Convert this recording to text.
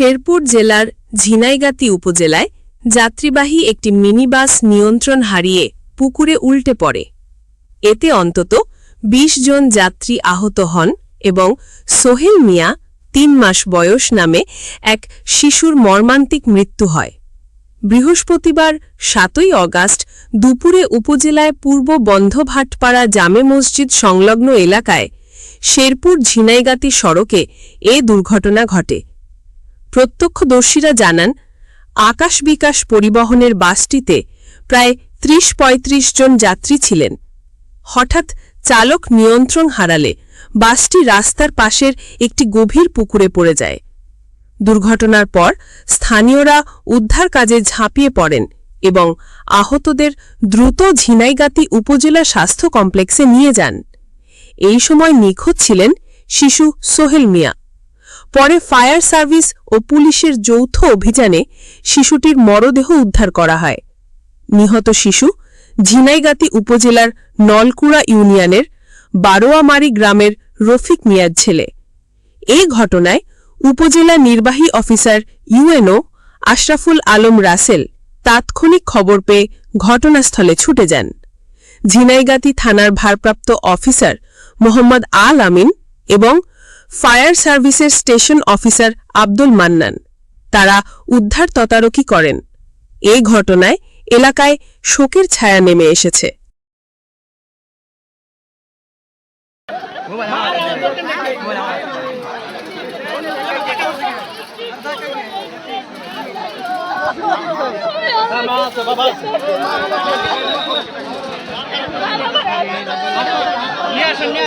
শেরপুর জেলার ঝিনাইগাতি উপজেলায় যাত্রীবাহী একটি মিনিবাস নিয়ন্ত্রণ হারিয়ে পুকুরে উল্টে পড়ে। এতে অন্তত ২০ জন যাত্রী আহত হন এবং সোহেল মিয়া তিন মাস বয়স নামে এক শিশুর মর্মান্তিক মৃত্যু হয়। বৃহস্পতিবার সাতই অগাস্ট দুপুরে উপজেলায় পূর্ব বন্ধভাটপাড়া জামে মসজিদ সংলগ্ন এলাকায় শেরপুর ঝিনাইগাতি সড়কে এ দুর্ঘটনা ঘটে। প্রত্যক্ষদর্শীরা জানান, আকাশ বিকাশ পরিবহনের বাসটিতে প্রায় ত্রিশ পঁয়ত্রিশ জন যাত্রী ছিলেন। হঠাৎ চালক নিয়ন্ত্রণ হারালে বাসটি রাস্তার পাশের একটি গভীর পুকুরে পড়ে যায়। দুর্ঘটনার পর স্থানীয়রা উদ্ধার কাজে ঝাঁপিয়ে পড়েন এবং আহতদের দ্রুত ঝিনাইগাতি উপজেলা স্বাস্থ্য কমপ্লেক্সে নিয়ে যান। এই সময় নিখোঁজ ছিলেন শিশু সোহেল মিয়া। পরে ফায়ার সার্ভিস ও পুলিশের যৌথ অভিযানে শিশুটির মরদেহ উদ্ধার করা হয়। নিহত শিশু ঝিনাইগাতি উপজেলার নলকুড়া ইউনিয়নের বারোয়ামারি গ্রামের রফিক মিয়ার ছেলে। এই ঘটনায় উপজেলা নির্বাহী অফিসার ইউএনও আশরাফুল আলম রাসেল তাৎক্ষণিক খবর পেয়ে ঘটনাস্থলে ছুটে যান। ঝিনাইগাতি থানার ভারপ্রাপ্ত অফিসার মোহাম্মদ আল আমিন এবং ফায়ার সার্ভিসের স্টেশন অফিসার আব্দুল মান্নান। তারা উদ্ধার তদারকি করেন। এ ঘটনায় এলাকায় শোকের ছায়া নেমে এসেছে। নিয়ে আসেন, নিয়ে